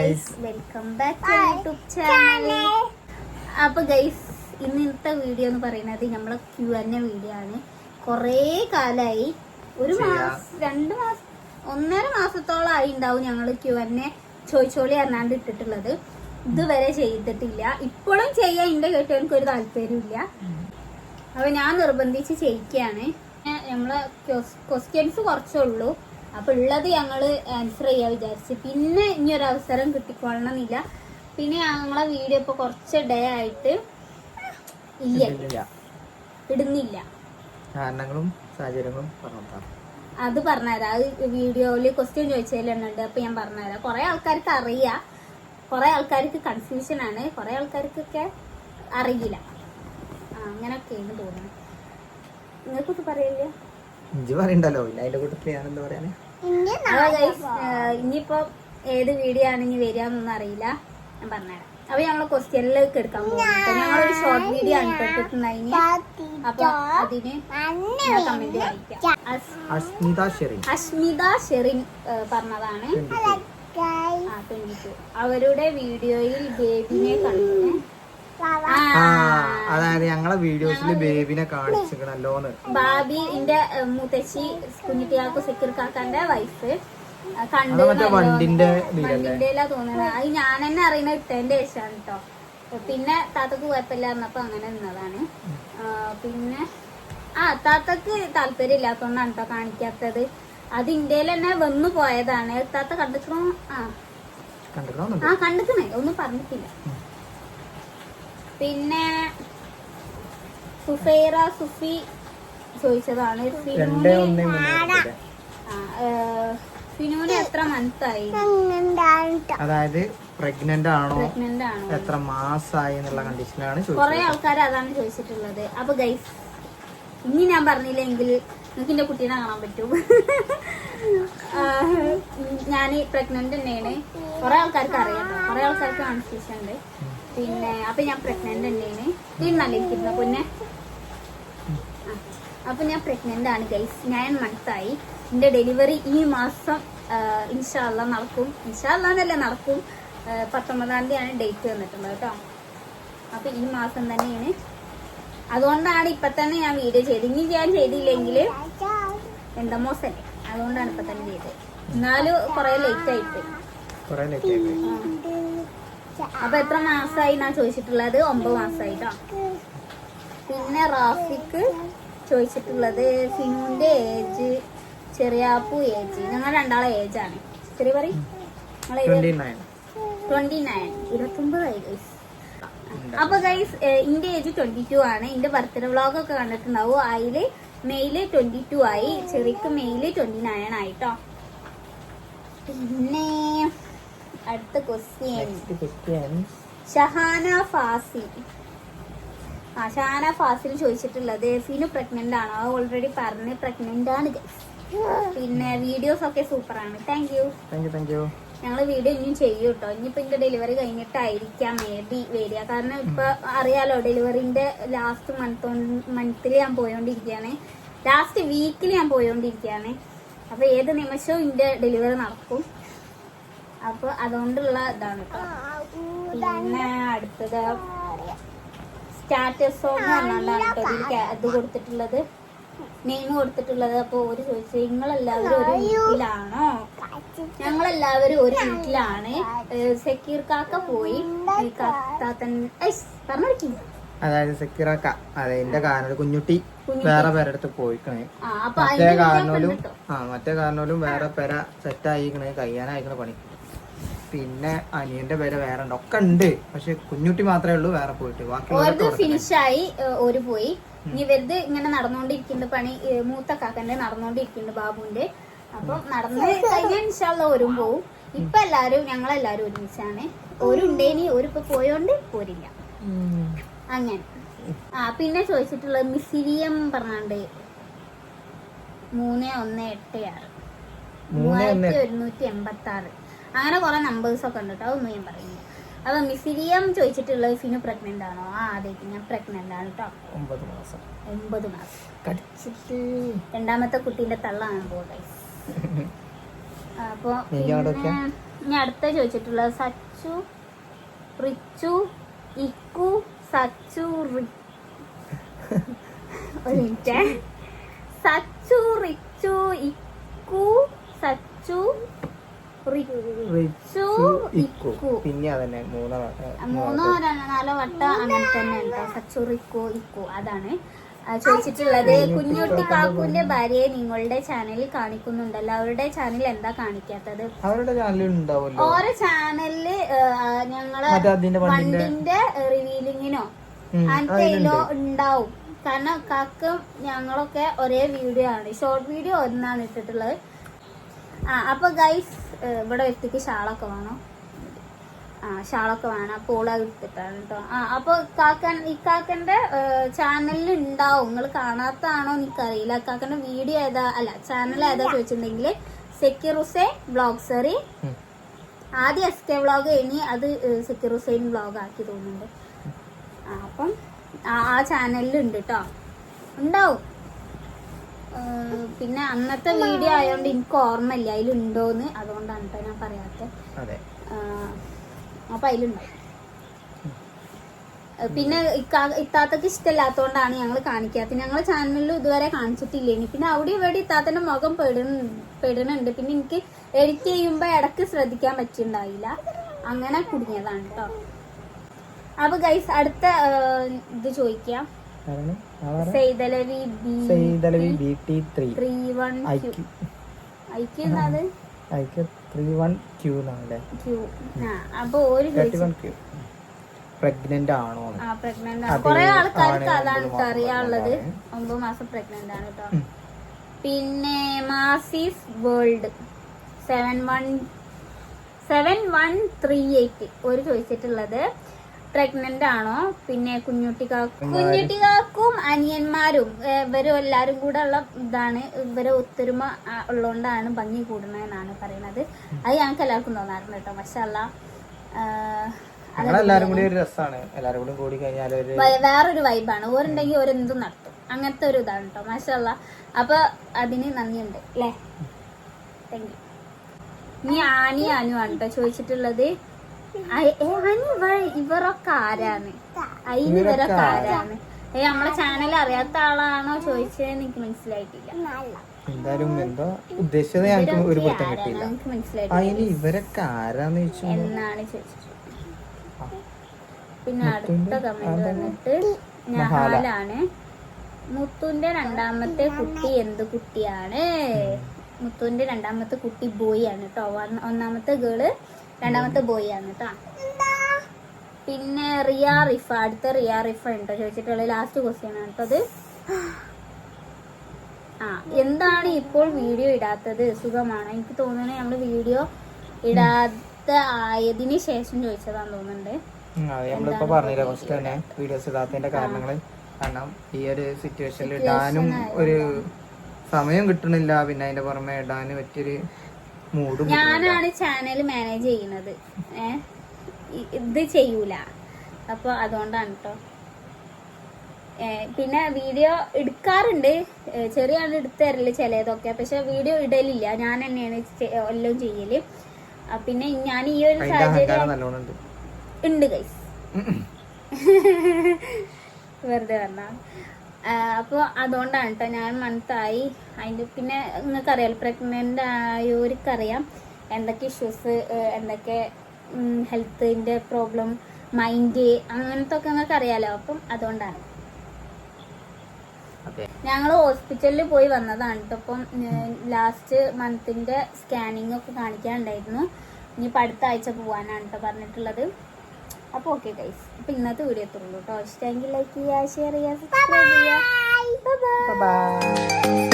Guys welcome back to YouTube channel അപ്പോൾ guys ഇന്നത്തെ video എന്ന് പറയുന്നത് നമ്മളെ ക്യു എൻ വീഡിയോ ആണ്. കുറേ കാലായി. ഒരു മാസം രണ്ട് മാസം ഒന്നര മാസത്തോളം ആയി ഉണ്ടാവും ഞങ്ങൾ ക്യു എൻ എ ചോദിച്ചോളി അറിഞ്ഞാണ്ട് ഇട്ടിട്ടുള്ളത്. ഇതുവരെ ചെയ്തിട്ടില്ല. ഇപ്പോഴും ചെയ്യാൻ എന്റെ കേട്ടവർക്ക് ഒരു താല്പര്യമില്ല അപ്പൊ ഞാൻ നിർബന്ധിച്ച് ചെയ്യിക്കുകയാണ് നമ്മളെ ക്വസ്റ്റ്യൻസ് കുറച്ചുള്ളൂ അപ്പൊ ഉള്ളത് ഞങ്ങൾ ആൻസർ ചെയ്യാ വിചാരിച്ച്. പിന്നെ ഇനി ഒരു അവസരം കിട്ടിക്കൊള്ളണമെന്നില്ല പിന്നെ ഞങ്ങളെ വീഡിയോ ഇപ്പൊ കുറച്ച് ഡേ ആയിട്ട് ഇല്ല. ഇടുന്നില്ല. കാരണങ്ങളും സാഹചര്യങ്ങളും അത് പറഞ്ഞുതരാം അത് വീഡിയോയിൽ ക്വസ്റ്റ്യൻ ചോദിച്ചതിലുണ്ട്. അപ്പൊ ഞാൻ പറഞ്ഞുതരാം കുറെ ആൾക്കാർക്ക് അറിയാം. കുറെ ആൾക്കാർക്ക് കൺഫ്യൂഷൻ ആണ്. കുറെ ആൾക്കാർക്കൊക്കെ അറിയില്ല. അങ്ങനൊക്കെയാണ് തോന്നുന്നത് നിങ്ങൾക്കൊക്കെ പറയില്ല? ഇഞ്ചി പറയണ്ടല്ലോ. ഇല്ല അതിന്റെ കൂട്ടത്തിൽ ഞാൻ എന്താ പറയാനേ ഇനിയിപ്പോ ഏത് വീഡിയോ ആണ് ഇനി വരികയെന്നൊന്നും അറിയില്ല. ഞാൻ പറഞ്ഞുതരാം. അപ്പൊ ഞങ്ങൾ ക്വസ്റ്റ്യനിലേക്ക് എടുക്കാൻ പോകും ഞങ്ങളൊരു ഷോർട്ട് വീഡിയോ ആണ് പെട്ടിട്ടുണ്ടായിന് അപ്പൊ അതിന് കമന്റ് വായിക്കാം അസ്മിത ഷെറിൻ. അസ്മിത ഷെറിൻ ഏഹ്, പറഞ്ഞതാണ്. അവരുടെ വീഡിയോയിൽ ബേബിനെ കണ്ടു. ആ. അതായത് ഞങ്ങളെ വീഡിയോസിൽ ബേബിനെ കാണിച്ചിരിക്കണല്ലോന്ന്. ബാബി എന്റെ മുത്തശ്ശി കുഞ്ഞിട്ടിയാക്കു സെക്യൂർ കാക്കാന്റെ വൈഫ് കണ്ടു വണ്ടിന്റെ തോന്നുന്നത്. അത് ഞാൻ തന്നെ അറിയുന്ന ഇട്ടതിന്റെ ശേഷമാണ് കേട്ടോ പിന്നെ താത്തക്ക് കുഴപ്പമില്ലായിരുന്നപ്പോ അങ്ങനെ നിന്നതാണ്. പിന്നെ ആ താത്തക്ക് താല്പര്യം ഇല്ലാത്തോണ്ടാണ് കേട്ടോ കാണിക്കാത്തത്. അത് ഇന്ത്യയിൽ തന്നെ വന്നു പോയതാണ്. താത്ത കണ്ടിക്കണോ ആ. ആ കണ്ടിക്കണേ ഒന്നും പറഞ്ഞിട്ടില്ല. പിന്നെ സുഫൈറ സുഫി ചോദിച്ചതാണ്. ഫിനൂന് എത്ര മന്ത്സായി അതായത് പ്രഗ്നന്റ് ആണോ? എത്ര മാസായി എന്നുള്ള കണ്ടീഷനാണ് കുറെ ആൾക്കാർ അതാണ് ചോദിച്ചിട്ടുള്ളത്. അപ്പൊ ഗൈസ് ഇനി ഞാൻ പറഞ്ഞില്ലെങ്കിൽ നിങ്ങൾക്ക് എന്റെ കുട്ടീനെ കാണാൻ പറ്റും. ഞാൻ പ്രഗ്നന്റ് തന്നെയാണ്. കുറെ ആൾക്കാർക്ക് അറിയാം. കുറെ ആൾക്കാർക്ക് കൺഫ്യൂഷൻ ഉണ്ട്. പിന്നെ അപ്പൊ ഞാൻ പ്രഗ്നന്റ് തന്നെയാണ്. തീർന്നല്ലേ നല്ല ഇരിക്കുന്ന പൊന്നെ അപ്പൊ ഞാൻ പ്രഗ്നന്റ് ആണ് ഗൈസ് നയൻ മന്ത് ആയി. എന്റെ ഡെലിവറി ഈ മാസം ഇൻഷാല്ല നടക്കും. ഇൻഷാല്ല എന്നല്ല നടക്കും. പത്തൊമ്പതാം തീയതിയാണ് ഡേറ്റ് വന്നിട്ടുള്ളത് കേട്ടോ. അപ്പൊ ഈ മാസം തന്നെയാണ്. അതുകൊണ്ടാണ് ഇപ്പൊ തന്നെ ഞാൻ വീഡിയോ ചെയ്ത് ഇനി ഞാൻ ചെയ്തില്ലെങ്കിൽ എന്താ മോശല്ലേ അതുകൊണ്ടാണ് ഇപ്പൊ തന്നെ ചെയ്തത്. എന്നാലും കൊറേ ലേറ്റ് ആയിട്ട്. കൊറേ ലേറ്റ് ആയി അപ്പൊ എത്ര മാസമായി ഞാൻ ചോദിച്ചിട്ടുള്ളത്? ഒമ്പത് മാസമായിട്ടോ പിന്നെ റാഫിക്ക് ചോദിച്ചിട്ടുള്ളത് ഫിനുവിന്റെ ഏജ് ചെറിയാപ്പു ഏജ്. ഞങ്ങൾ രണ്ടാളെ ഏജ് ആണ്. ചെറിയ പറയും. ട്വന്റി നയൻ ട്വന്റി നയൻ ഇരുപത്തൊമ്പതായി ഗൈസ് അപ്പൊ ഗൈസ് ഇന്റെ ഏജ് ട്വന്റി ടു ആണ്. ഇന്റെ ബർത്ത്ഡേ വ്ളോഗ് ഒക്കെ കണ്ടിട്ടുണ്ടാവും? അതിൽ മെയിൽ ട്വന്റി ടു ആയി. ചെറിക്ക് മെയിൽ ട്വന്റി നയൻ ആയിട്ടോ പിന്നെ അടുത്ത question next question Shahana Fazil. ആ ഷഹാന ഫാസിൽ ചോദിച്ചിട്ടുള്ളത് ഫിനു പ്രഗ്നന്റ് ആണോ? ഓൾറെഡി പറഞ്ഞ് പ്രഗ്നന്റ് ആണ് guys. പിന്നെ വീഡിയോസ് ഒക്കെ സൂപ്പർ ആണ്. Thank you thank you thank you ഞങ്ങൾ വീഡിയോ ഇനിയും ചെയ്യും കേട്ടോ ഇനിയിപ്പോ എന്റെ ഡെലിവറി കഴിഞ്ഞിട്ടായിരിക്കാം മേ ബി വരിക. കാരണം ഇപ്പൊ അറിയാലോ ഡെലിവറിന്റെ ലാസ്റ്റ് മന്ത് മന്തിൽ ഞാൻ പോയോണ്ടിരിക്കുകയാണ് ലാസ്റ്റ് വീക്കിൽ ഞാൻ പോയോണ്ടിരിക്കുകയാണ് അപ്പൊ ഏത് നിമിഷവും എന്റെ ഡെലിവറി നടക്കും. അപ്പൊ അതുകൊണ്ടുള്ള ഇതാണ് പിന്നെ അടുത്തത് സ്റ്റാറ്റസ് സോങ് പറഞ്ഞാണ്ടാണ് കേട്ടോ ഇത് കൊടുത്തിട്ടുള്ളത്. നെയിം കൊടുത്തിട്ടുള്ളത്. അപ്പൊ ഒരു ചോദിച്ചു നിങ്ങളെല്ലാവരും ഒരു വീട്ടിലാണോ? ഞങ്ങളെല്ലാവരും ഒരു വീട്ടിലാണ്. സെക്യൂർ സക്കീർ കാക്ക പോയി. ഈ കാത്താത്തൻ പറഞ്ഞിരിക്കും അതായത് സെക്യൂറാക്ക അതെ എന്റെ കാരണം കുഞ്ഞുട്ടി. വേറെ പേരെടുത്ത് പോയിക്കണേ. മറ്റേ കാരണോലും ആ മറ്റേ കാരണോലും വേറെ പേര സെറ്റ് ആയിക്കണേ. കയ്യാനായിക്കണ പണി. പിന്നെ അനിയന്റെ പേര് വേറെ ഉണ്ട് ഒക്കെ ഉണ്ട്. പക്ഷെ കുഞ്ഞുട്ടി മാത്രമേ ഉള്ളൂ വേറെ പോയിട്ട്. ഫിനിഷായി ഒരു പോയി. ഇനി വെറുതെ ഇങ്ങനെ നടന്നുകൊണ്ടിരിക്കുന്നുണ്ട് പണി മൂത്ത കാക്കന്റെ നടന്നുകൊണ്ടിരിക്കുന്നുണ്ട് ബാബുന്റെ അപ്പൊ നടന്ന് കഴിഞ്ഞാൽ ഓരും പോവും. ഇപ്പൊ എല്ലാരും ഞങ്ങളെല്ലാരും ഒരുമിച്ചാണ്. ഒരുണ്ടേനി ഒരിപ്പൊ പോയോണ്ട് പോരില്ല. അങ്ങനെ. ആ പിന്നെ ചോദിച്ചിട്ടുള്ളത് മിസിരിയം പറഞ്ഞാണ്ട് മൂന്ന് ഒന്ന് എട്ട് ആറ്. മൂവായിരത്തി ഒരുന്നൂറ്റി എൺപത്തി ആറ് അങ്ങനെ കുറെ നമ്പേഴ്സ് ഒക്കെ ഉണ്ട് കേട്ടോ അതൊന്നും ഞാൻ പറയുന്നില്ല. അപ്പൊ മിസിരിയം ചോദിച്ചിട്ടുള്ള ഫിനു പ്രഗ്നന്റ് ആണോ? ആ അതെ ഞാൻ പ്രഗ്നന്റ് ആണ് കേട്ടോ ഒമ്പത് മാസം. ഒമ്പത് മാസം. കടിച്ചിട്ട്. രണ്ടാമത്തെ കുട്ടീന്റെ തള്ളാണ് പോകുന്നത് അപ്പൊ നീ അങ്ങോട്ട് പിന്നെ ഇനി അടുത്ത ചോദിച്ചിട്ടുള്ള സച്ചു റിച്ചു ഇക്കു സച്ചു റി- ഒരു മിനിറ്റ്. സച്ചു റിച്ചു ഇക്കു സച്ചു പിന്നെ അതന്നെ മൂന്നോ മൂന്നോ ര- നാലോ വട്ടം അങ്ങനെ തന്നെ ഉണ്ടോ ഇക്കു അതാണ്. ചോദിച്ചിട്ടുള്ളത് കുഞ്ഞുട്ടി കാക്കുവിന്റെ ഭാര്യയെ നിങ്ങളുടെ ചാനലിൽ കാണിക്കുന്നുണ്ടല്ലോ. അവരുടെ ചാനൽ എന്താ കാണിക്കാത്തത്? അവരുടെ ചാനലിൽ ഉണ്ടാവുമല്ലോ. ഓരോ ചാനലിൽ ഞങ്ങൾ വണ്ടിന്റെ റിവീലിങ്ങിനോ അങ്ങനെയോ അങ്ങനത്തെയിലോ ഉണ്ടാവും. കാരണം കാക്കും ഞങ്ങളൊക്കെ ഒരേ വീഡിയോ ആണ്. ഷോർട്ട് വീഡിയോ ഒന്നാണ് ഇട്ടിട്ടുള്ളത്. ആ അപ്പൊ ഗൈസ് ഇവിടെ വ്യക്തിക്ക് ഷാളൊക്കെ വേണം? ആ ഷാളൊക്കെ വേണം. അപ്പോൾ ഓൾ എടുത്തിട്ടാണ് കേട്ടോ ആ അപ്പൊ കാക്കൻ ഇക്കാക്കന്റെ ചാനലിൽ ഉണ്ടാവും നിങ്ങൾ കാണാത്തതാണോ എനിക്കറിയില്ല. കാക്കന്റെ വീഡിയോ ഏതാ? അല്ല ചാനൽ ഏതാ ചോദിച്ചിട്ടുണ്ടെങ്കിൽ സെക്യൂറുസെ ബ്ലോഗ്സറി ഉം. ആദ്യം എസ് കെ വ്ളോഗ് ഇനി അത് സെക്യൂർ ഹുസൈൻ വ്ളോഗ് ആക്കി തോന്നുന്നുണ്ട്. ആ, അപ്പം ആ ചാനലിൽ ഉണ്ട് കേട്ടോ ഉണ്ടാവും. പിന്നെ അന്നത്തെ വീഡിയോ ആയതുകൊണ്ട് എനിക്ക് ഓർമ്മയില്ല. അതിലുണ്ടോന്ന് അതുകൊണ്ടാണ് കേട്ടോ ഞാൻ പറയാത്തത് അപ്പൊ അതിലുണ്ടാവും പിന്നെ ഇത്താത്തക്ക് ഇഷ്ടമില്ലാത്തതുകൊണ്ടാണ് ഞങ്ങൾ കാണിക്കാത്തത് ഞങ്ങളെ ചാനലിൽ ഇതുവരെ കാണിച്ചിട്ടില്ല ഇനി. പിന്നെ അവിടെ ഇവിടെ ഇത്താത്തന്റെ മുഖം പെടുന്ന പെടുന്നുണ്ട്. പിന്നെ എനിക്ക് എഡിറ്റ് ചെയ്യുമ്പോ ഇടയ്ക്ക് ശ്രദ്ധിക്കാൻ പറ്റിണ്ടായില്ല. അങ്ങനെ കുടുങ്ങിയതാണ് കേട്ടോ അപ്പൊ ഗൈസ് അടുത്ത ഇത് ചോദിക്കാം? Saithalavi B T three. IQ one Q. എന്നാണല്ലേ? Pregnant ആണോ കുറെ ആൾക്കാർക്ക് അതാണ് അറിയാനുള്ളത്. ഒമ്പത് മാസം പ്രഗ്നന്റ് ആണ് കേട്ടോ പിന്നെ മാസീസ് world. Seven one seven one three eight. ഒരു ചോദിച്ചിട്ടുള്ളത് പ്രഗ്നന്റ് ആണോ? പിന്നെ കുഞ്ഞുട്ടിക്കാക്കും കുഞ്ഞുട്ടിക്കാക്കും അനിയന്മാരും ഇവരും എല്ലാരും കൂടെ ഉള്ള ഇതാണ്. ഇവരെ ഒത്തൊരുമ ഉള്ളതുകൊണ്ടാണ് ഭംഗി കൂടുന്നതെന്നാണ് പറയുന്നത്. അത് ഞങ്ങൾക്ക് എല്ലാവർക്കും തോന്നാറുണ്ട് കേട്ടോ. പക്ഷെ അല്ല കൂടി ഒരു രസമാണ് എല്ലാരും കൂടി കഴിഞ്ഞാൽ വേറൊരു വൈബാണ്. ഓരുണ്ടെങ്കിൽ ഓരെന്തും നടത്തും. അങ്ങനത്തെ ഒരു ഇതാണ് കേട്ടോ. മാഷല്ല അപ്പൊ അതിന് നന്ദിയുണ്ട് അല്ലേ? താങ്ക് യു നീ ആനി ആണ് കേട്ടോ. ചോദിച്ചിട്ടുള്ളത് ഇവരൊക്കെ ആരാണ്? അതിന് ഇവരൊക്കെ ആരാണ്? ഏ നമ്മളെ ചാനൽ അറിയാത്ത ആളാണോ ചോദിച്ചത് എനിക്ക് മനസ്സിലായിട്ടില്ല. എന്തായാലും എന്തോ ഉദ്ദേശിച്ചത് ഞങ്ങൾക്ക് ഒരു പിടുത്തം കിട്ടിയില്ല. അതിന് ഇവരൊക്കെ ആരാന്ന് ചോദിച്ചു എന്നാണ് ചോദിച്ചിട്ടുള്ളത് പിന്നെ അടുത്ത കമന്റ് വന്നിട്ട്. നഹാലാണ് മുത്തുന്റെ രണ്ടാമത്തെ കുട്ടി എന്ത് കുട്ടിയാണ്? മുത്തുന്റെ രണ്ടാമത്തെ കുട്ടി ബോയ് ആണ് കേട്ടോ ഒന്നാമത്തെ ഗേൾ രണ്ടാമത്തെ ബോയ് ആണ് കേട്ടോ പിന്നെ റിയ റിഫ അടുത്ത റിയ റിഫ ഉണ്ടോ ചോദിച്ചിട്ടുള്ള ലാസ്റ്റ് ക്വസ്റ്റ്യൻ ആണ് കേട്ടോ അത്. ആ എന്താണ് ഇപ്പോൾ വീഡിയോ ഇടാത്തത്? സുഖമാണ്? എനിക്ക് തോന്നുന്നത് നമ്മൾ വീഡിയോ ഇടാത്ത ആയതിനു ശേഷം ചോദിച്ചതാന്ന് തോന്നുന്നുണ്ട്. നമ്മളിപ്പോ പറഞ്ഞില്ല ഫസ്റ്റ് തന്നെ വീഡിയോസ് ഇടാത്തതിന്റെ കാരണങ്ങൾ കാരണം ഈ ഒരു സിറ്റുവേഷനിൽ ഇടാനും ഒരു സമയം കിട്ടണില്ല. പിന്നെ അതിന്റെ പുറമെ ഇടാനും പറ്റിയൊരു ഞാനാണ് ചാനൽ മാനേജ് ചെയ്യുന്നത്. ഏഹ് ഇത് ചെയ്യൂല. അപ്പൊ അതുകൊണ്ടാണ് കേട്ടോ പിന്നെ വീഡിയോ എടുക്കാറുണ്ട്. ചെറിയ ആൾ എടുത്തു തരൽ ചിലതൊക്കെ. പക്ഷെ വീഡിയോ ഇടലില്ല. ഞാൻ തന്നെയാണ് എല്ലാം ചെയ്യൽ. പിന്നെ ഞാൻ ഈ ഒരു സാഹചര്യം ഉണ്ട്. ഗൈസ് വെറുതെ പറഞ്ഞ. അപ്പോൾ അതുകൊണ്ടാണ് കേട്ടോ ഞാൻ മന്തായി അതിന്റെ പിന്നെ നിങ്ങൾക്കറിയാം പ്രഗ്നന്റ് ആയവർക്കറിയാം എന്തൊക്കെ ഇഷ്യൂസ് എന്തൊക്കെ ഹെൽത്തിന്റെ പ്രോബ്ലം മൈൻഡ് അങ്ങനത്തെ ഒക്കെ നിങ്ങൾക്ക് അറിയാലോ അപ്പം അതുകൊണ്ടാണ്. അതെ. ഞങ്ങൾ ഹോസ്പിറ്റലിൽ പോയി വന്നതാണ് കേട്ടോ അപ്പം ലാസ്റ്റ് മന്തിന്റെ സ്കാനിങ് ഒക്കെ കാണിക്കാനുണ്ടായിരുന്നു. ഇനി അടുത്ത ആഴ്ച പോകാനാണ് കേട്ടോ പറഞ്ഞിട്ടുള്ളത്. അപ്പോൾ ഓക്കെ ഗൈസ് അപ്പോൾ ഇന്നത്തെ വീഡിയോ എത്തുള്ളൂ കേട്ടോ ഇഷ്ടമെങ്കിൽ ലൈക്ക് ചെയ്യുക ഷെയർ ചെയ്യുക സബ്സ്ക്രൈബ് ചെയ്യുക. Bye bye